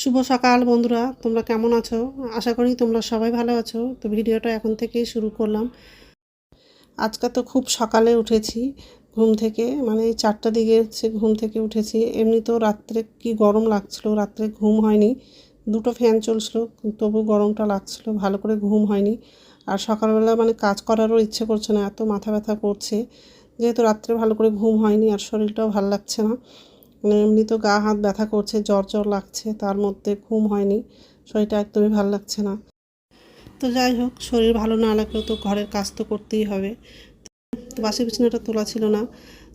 শুভ সকাল বন্ধুরা, তোমরা কেমন আছো? আশা করি তোমরা সবাই ভালো আছো। তো ভিডিওটা এখন থেকেই শুরু করলাম। আজকে তো খুব সকালে উঠেছি ঘুম থেকে মানে এই চারটা দিকে হচ্ছে ঘুম থেকে উঠেছি। এমনি তো রাত্রে কি গরম লাগছিল, রাত্রে ঘুম হয়নি। দুটো ফ্যান চলছিল, তবু গরমটা লাগছিল, ভালো করে ঘুম হয়নি। আর সকালবেলা মানে কাজ করারও ইচ্ছে করছে না, এত মাথা ব্যথা করছে। যেহেতু রাত্রে ভালো করে ঘুম হয়নি আর শরীরটাও ভালো লাগছে না। এমনি তো গা, হাত ব্যথা করছে, জ্বর জ্বর লাগছে, তার মধ্যে ঘুম হয়নি। শরীরটা একদমই ভালো লাগছে না। তো যাই হোক, শরীর ভালো না লাগলেও তো ঘরের কাজ তো করতেই হবে। বাসি বিছানাটা তোলা ছিল না।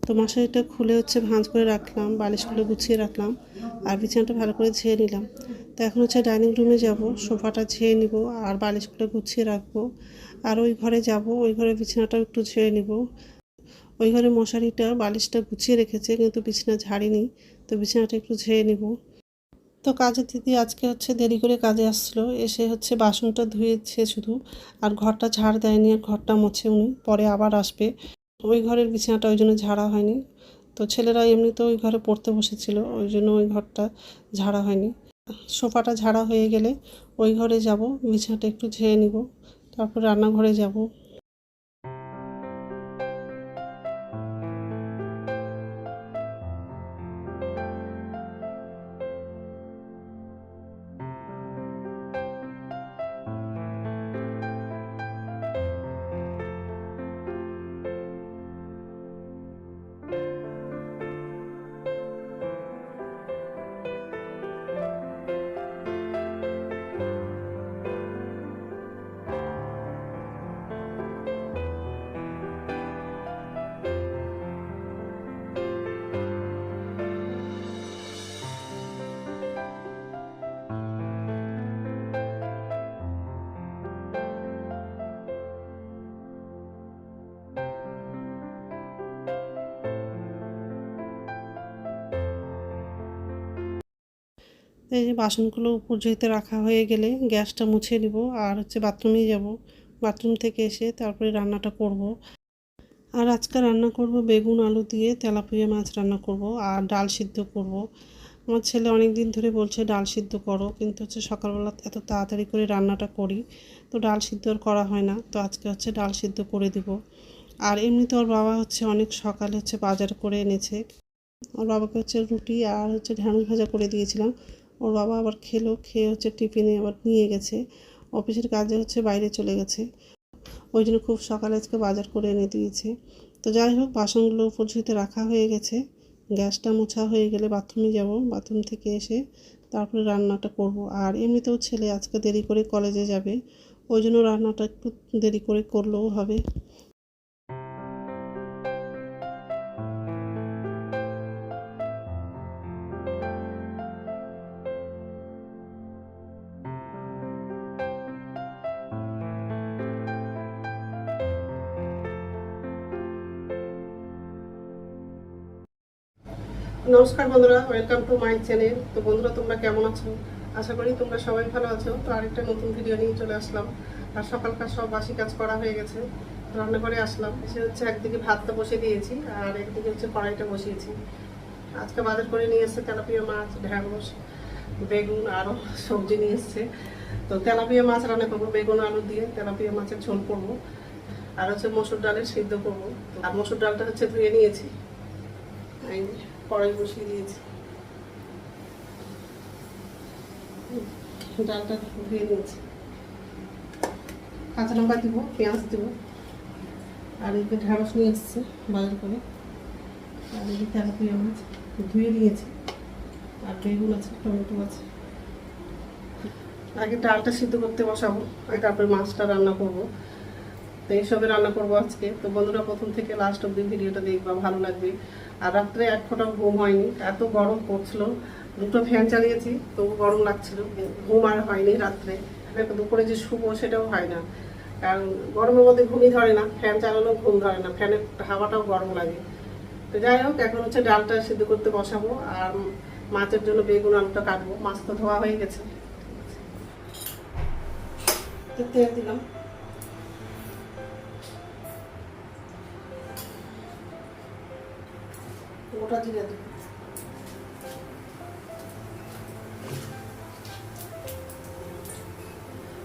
তো মশারিটা খুলে হচ্ছে ভাঁজ করে রাখলাম, বালিশগুলো গুছিয়ে রাখলাম আর বিছানাটা ভালো করে ঝেয়ে নিলাম। তো এখন হচ্ছে ডাইনিং রুমে যাব, সোফাটা ঝেয়ে নিব আর বালিশগুলো গুছিয়ে রাখব। আর ওই ঘরে যাব, ওই ঘরে বিছানাটাও একটু ঝেড়ে নিব। ওই ঘরে মশারিটা, বালিশটা গুছিয়ে রেখেছে, কিন্তু বিছানা ঝাড়িনি। তো বিছানাটা একটু ঝেড়ে নিব। তো কাজের দিদি আজকে হচ্ছে দেরি করে কাজে আসছিল এসে হচ্ছে বাসনটা ধুয়েছে শুধু। আর ঘরটা ঝাড় দেয়নি, আর ঘরটা মোছে উনি। পরে আবার আসবে। ওই ঘরের বিছানাটা ওই জন্য ঝাড়া হয়নি। তো ছেলেরা এমনিতে ওই ঘরে পড়তে বসেছিল, ওই জন্য ওই ঘরটা ঝাড়া হয়নি। সোফাটা ঝাড়া হয়ে গেলে ওই ঘরে যাব, বিছানাটা একটু ঝেড়ে নিব। তারপর রান্নাঘরে যাব। এই যে বাসনগুলো উপর যেতে রাখা হয়ে গেলে গ্যাসটা মুছে নিব আর হচ্ছে বাথরুমে যাব। বাথরুম থেকে এসে তারপরে রান্নাটা করব। আর আজকে রান্না করব বেগুন, আলু দিয়ে তেলাপিয়া মাছ রান্না করব আর ডাল সিদ্ধ করব। আমার ছেলে অনেক দিন ধরে বলছে ডাল সিদ্ধ করো, কিন্তু হচ্ছে সকালবেলা এত তাড়াতাড়ি করে রান্নাটা করি, তো ডাল সিদ্ধ আর করা হয় না, তো আজকে হচ্ছে ডাল সিদ্ধ করে দিব। আর এমনিতে ওর বাবা হচ্ছে অনেক সকালে হচ্ছে বাজার করে এনেছে। ওর বাবাকে হচ্ছে রুটি আর হচ্ছে ঢ্যাঁড়স ভাজা করে দিয়েছিলাম ওর বাবা আবার খেলো, খেয়ে হচ্ছে টিফিনে আবার নিয়ে গেছে। অফিসের কাজে হচ্ছে বাইরে চলে গেছে। ওই জন্য খুব সকালে আজকে বাজার করে এনে দিয়েছে। তো যাই হোক, বাসনগুলো উপর ঝুঁতে রাখা হয়ে গেছে। গ্যাসটা মোছা হয়ে গেলে বাথরুমে যাব। বাথরুম থেকে এসে তারপরে রান্নাটা করব। আর এমনিতেও ছেলে আজকে দেরি করে কলেজে যাবে। ওই জন্য রান্নাটা একটু দেরি করে করলেও হবে। নমস্কার বন্ধুরা ওয়েলকাম টু মাই চ্যানেল তো বন্ধুরা, তোমরা কেমন আছো? আশা করি তোমরা সবাই ভালো আছো। তো আরেকটা নতুন ভিডিও নিয়ে চলে আসলাম। আর সকালকার সব বাসি কাজ করা হয়ে গেছে। রান্নাঘরে আসলাম। এসে হচ্ছে একদিকে ভাতটা বসে দিয়েছি, আর একদিকে হচ্ছে কড়াইটা বসিয়েছি। আজকে বাজার করে নিয়ে এসছে তেলাপিয়া মাছ, ঢ্যাঁড়স, বেগুন আরও সবজি নিয়ে এসছে। তো তেলাপিয়া মাছ রান্না করব, বেগুন, আলু দিয়ে তেলাপিয়া মাছের ঝোল করব। আর হচ্ছে মসুর ডালের সিদ্ধ করব। আর মসুর ডালটা হচ্ছে ধুয়ে নিয়েছি। এই কড়াই বসিয়ে দিয়েছি। ডালটা ধুয়ে নিয়েছি। কাঁচা লঙ্কা দিব, পেঁয়াজ দিব। আর এদিকে ঢেঁড়স নিয়ে এসছে, বাজার করে। আর এদিকে তেলাপিয়া মাছ, ধুয়ে দিয়েছি আর বেগুন আছে, টমেটো আছে। আগে ডালটা সিদ্ধ করতে বসাবো, আর তারপরে মাছটা রান্না করব। তো এইসবে রান্না করব আজকে। তো বন্ধুরা, প্রথম থেকে লাস্ট অব্দি ভিডিওটা দেখবা, ভালো লাগবে। আর রাত্রে এক ফোঁটাও ঘুম হয়নি। এত গরম পড়ছিল। দুটো ফ্যান চালিয়েছি, তবু গরম লাগছিল ঘুম আর হয়নি রাত্রে। দুপুরে যে শুভ সেটাও হয় না। কারণ গরমের মধ্যে ঘুমই ধরে না ফ্যান চালানো ঘুম ধরে না ফ্যানের হাওয়াটাও গরম লাগে। তো যাই হোক, এখন হচ্ছে ডালটা সিদ্ধ করতে বসাবো, আর মাছের জন্য বেগুন, আলুটা কাটবো। মাছ তো ধোয়া হয়ে গেছে। তেল দিলাম। ওটা জিরে দেব।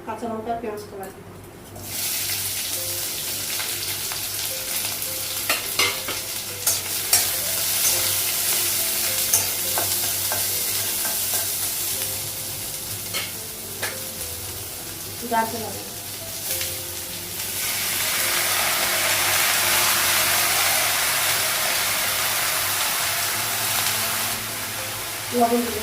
কাঁচা লঙ্কা পেঁয়াজ কলা লাগে লবণ দিলে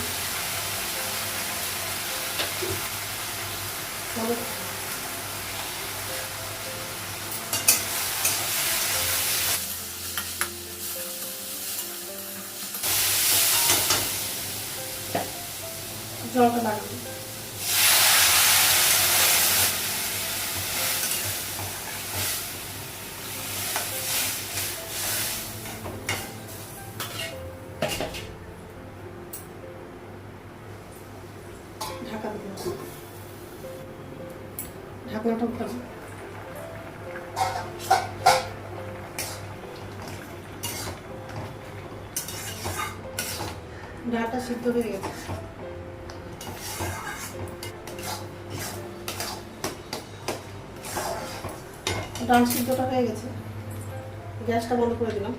ঢাকনাটা উঠাবো ডালটা সিদ্ধ হয়ে গেছে। ডাল সিদ্ধটা হয়ে গেছে। গ্যাসটা বন্ধ করে দিলাম।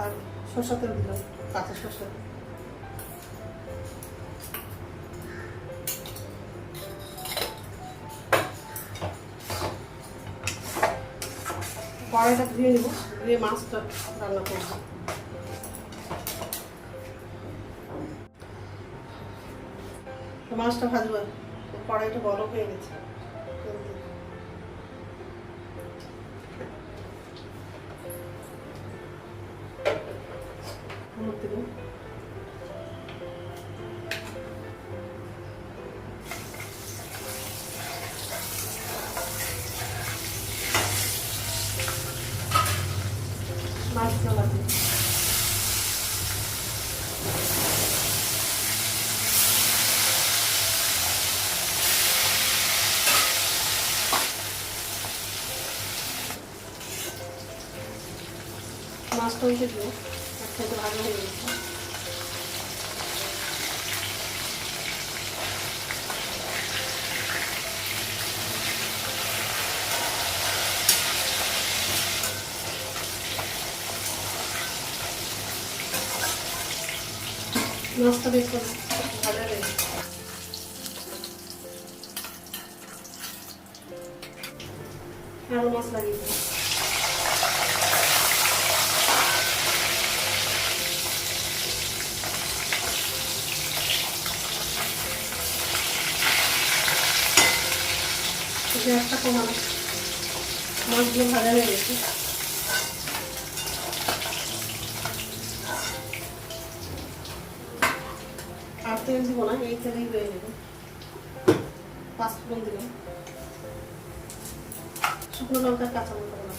আর সরষা তেল দিলাম, কাঁচা সরষা কড়াইটা ধুয়ে নেব ধুয়ে মাছটা রান্না করব। মাছটা ভাজবো কড়াইটা গরম হয়ে গেছে। উঠে দিও একসাথে ভালো হয়ে গেছে মাছটা বেশ ভালো লেগেছে আরও মাছ লাগিয়ে গ্যাসটা কমানো মাছগুলো ভাজা হয়ে গেছে। আর তেল দিব না, এই তেলেই হয়ে যাবে। পাঁচফোড়ন দিলাম। শুকনো লঙ্কার কাঁচা লঙ্কা দিলাম।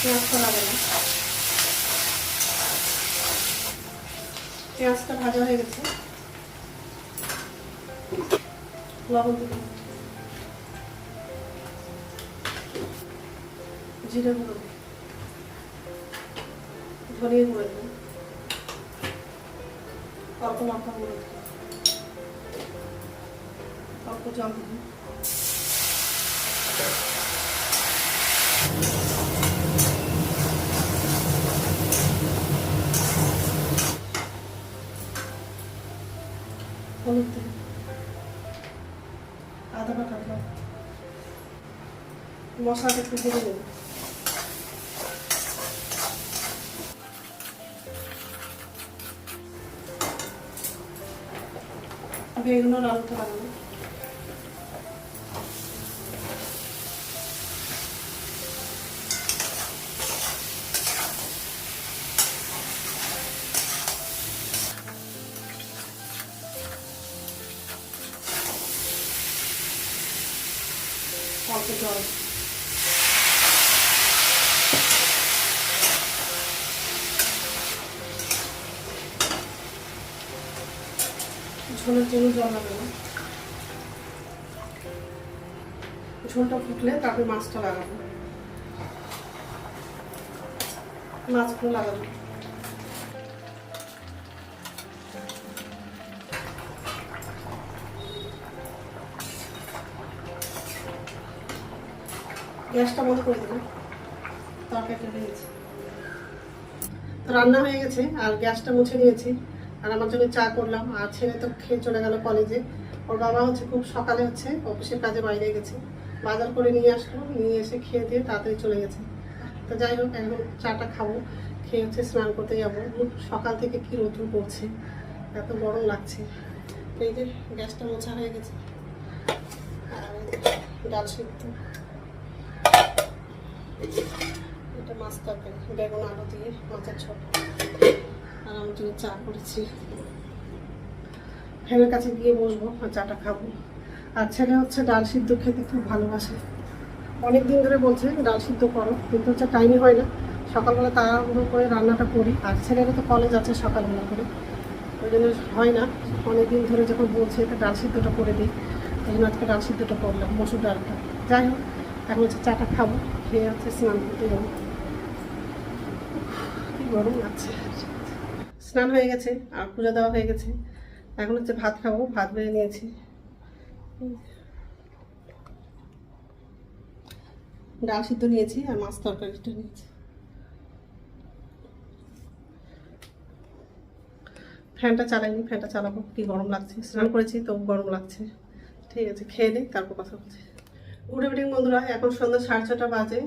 পেঁয়াজটা লাগে না পেঁয়াজটা ভাজা হয়ে গেছে। লবণ দিলাম। জিরে গুঁড়ো ধনিয়া গুঁড়ো দিলাম অল্প লঙ্কা গুঁড়ো অল্প জল দিলাম হলুদ দিলাম আদা দিলাম মশলাটা একটু দেবো বেগুন আলুটা লাগাবো অল্প জল ঝোলের জন্য জল লাগাবো ঝোলটা ফুটলে তারপরে মাছটা লাগাবো। মাছগুলো লাগাবো। গ্যাসটা বন্ধ করে দেবো তরকারিটা দিয়েছি তো রান্না হয়ে গেছে, আর গ্যাসটা মুছে নিয়েছি। আর আমার জন্য চা করলাম। আর ছেলে তো খেয়ে চলে গেল কলেজে ওর বাবা হচ্ছে খুব সকালে হচ্ছে অফিসের কাজে বাইরে গেছে। বাজার করে নিয়ে আসলো। নিয়ে এসে খেয়ে দিয়ে তাড়াতাড়ি চলে গেছে। তো যাই হোক, এখন চাটা খাব। খেয়ে হচ্ছে স্নান করতে যাব। সকাল থেকে কি রোদ্র পড়ছে। এত গরম লাগছে। এই যে, গ্যাসটা মোছা হয়ে গেছে। আর ডাল সিদ্ধ। এটা মাছ তরকারি, বেগুন, আলু দিয়ে মাছের ছোট আর আমি চা করেছি। ফ্যানের কাছে গিয়ে বসবো, আর চাটা খাব। আর ছেলে হচ্ছে ডাল সিদ্ধ খেতে খুব ভালোবাসে। অনেক দিন ধরে বলছে, ডাল সিদ্ধ করো। কিন্তু হচ্ছে টাইমই হয় না। সকালবেলা তাড়াহুড়ো করে রান্নাটা করি। আর ছেলেরও তো কলেজ আছে সকালবেলা করে। ওই জন্য হয় না। অনেক দিন ধরে যখন বলছে এটা ডাল সিদ্ধটা করে দিই এই জন্য আজকে ডাল সিদ্ধটা করলাম, মসুর ডালটা। যাই হোক, এখন হচ্ছে চাটা খাব। খেয়ে হচ্ছে স্নান করতে যাব কি গরম লাগছে স্নান হয়ে গেছে আর পূজা দেওয়া হয়ে গেছে এখন হচ্ছে ভাত খাব ভাত বেড়ে নিয়েছি ডাল সিদ্ধ নিয়েছি আর মাছ তরকারিটা নিয়েছি ফ্যানটা চালাইনি ফ্যানটা চালাবো কি গরম লাগছে স্নান করেছি তো গরম লাগছে ঠিক আছে খেয়ে নিই তারপর কথা বলছি গুড ইভিনিং বন্ধুরা। এখন সন্ধ্যা সাড়ে ছটা বাজে।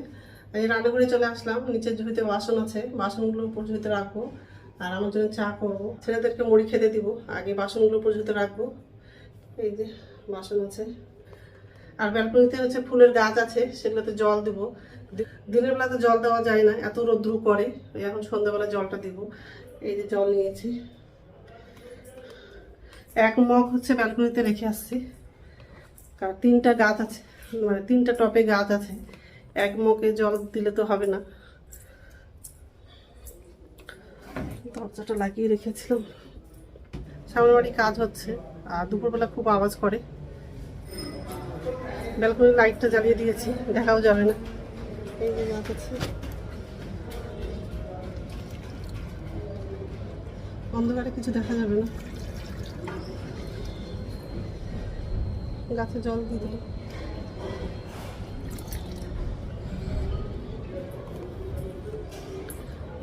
এই রান্নাঘরে চলে আসলাম। নিচের ঝুড়িতে বাসন আছে, বাসনগুলো উপর ঝুড়িতে রাখব। আর আমার জন্য চা করব। ছেলেদেরকে মুড়ি খেতে দিব। আগে বাসনগুলো উপর ঝুড়িতে রাখব। এই যে বাসন আছে। আর ব্যালকনিতে হচ্ছে ফুলের গাছ আছে, সেগুলোতে জল দিব। দিনের বেলাতে জল দেওয়া যায় না, এত রোদ্রু করে। এখন সন্ধ্যাবেলা জলটা দিব। এই যে জল নিয়েছি। এক মগ হচ্ছে ব্যালকনিতে রেখে আসছি। কারণ তিনটা গাছ আছে। মানে তিনটা টপে গাছ আছে। এক মুখে জল দিলে তো হবে না। দরজাটা লাগিয়ে রেখেছিলাম। সামনের বাড়ি কাজ হচ্ছে, আর দুপুরবেলা খুব আওয়াজ করে। ব্যালকনির লাইটটা জ্বালিয়ে দিয়েছি, দেখাও যাবে না। এই যে গাছ আছে। অন্ধকারে কিছু দেখা যাবে না। গাছে জল দিয়ে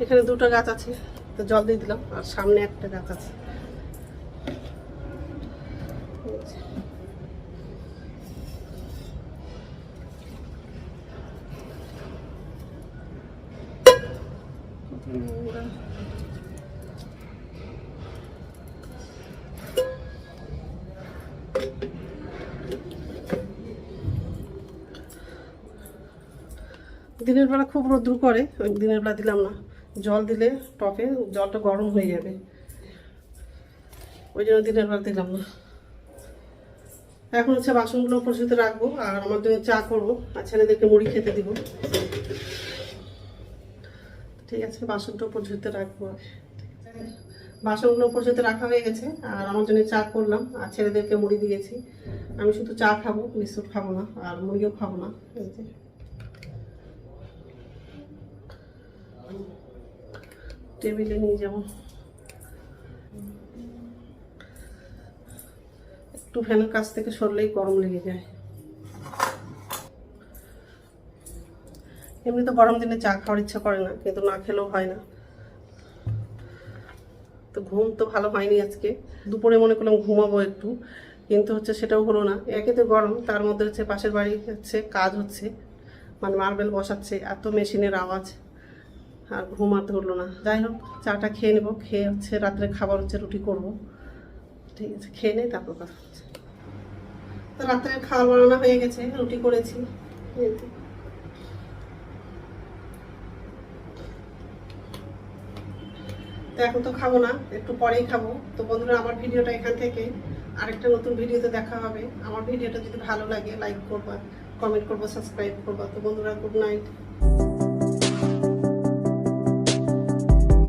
এখানে দুটো গাছ আছে তো জল দিয়ে দিলাম, আর সামনে একটা গাছ আছে। দিনের বেলা খুব রোদ্রু করে, ওই দিনের বেলা দিলাম না জল দিলে টপে জলটা গরম হয়ে যাবে। ওই জন্য দিনের বেলা দিলাম না। এখন হচ্ছে বাসনগুলো পরিচিত রাখব, আর জন্য চা করব, আর ছেলেদেরকে মুড়ি খেতে দিব। ঠিক আছে, বাসনটা পরিচিত রাখব বাসনগুলো পরিচিত রাখা হয়ে গেছে, আর আমার জন্য চা করলাম, আর ছেলেদেরকে মুড়ি দিয়েছি। আমি শুধু চা খাব, বিস্কুট খাব না, আর মুড়িও খাব না। এই টেবিলে নিয়ে যাব। একটু ফ্যানের কাছ থেকে সরলেই গরম লেগে যায়। এমনি তো গরম দিনে চা খাওয়ার ইচ্ছা করে না, কিন্তু না খেলেও হয় না। তো ঘুম তো ভালো হয়নি আজকে। দুপুরে মনে করলাম ঘুমাবো একটু, কিন্তু হচ্ছে সেটাও হলো না। একে তো গরম, তার মধ্যে হচ্ছে পাশের বাড়ি হচ্ছে কাজ হচ্ছে মানে মার্বেল বসাচ্ছে, এত মেশিনের আওয়াজ। আর ঘুম আর ধরলো না। যাই হোক, চাটা খেয়ে নেব, খেয়ে হচ্ছে রাত্রে খাবার হচ্ছে রুটি করব। ঠিক আছে, খেয়ে নেই, তারপর কথা হচ্ছে। তো রাত্রে খাবার বানানো হয়ে গেছে, রুটি করেছি। তো। এখন তো খাব না, একটু পরেই খাব। তো বন্ধুরা, আমার ভিডিওটা এখান থেকে। আরেকটা নতুন ভিডিওতে দেখা হবে। আমার ভিডিওটা যদি ভালো লাগে লাইক করবা কমেন্ট করব সাবস্ক্রাইব করবা। তো বন্ধুরা গুড নাইট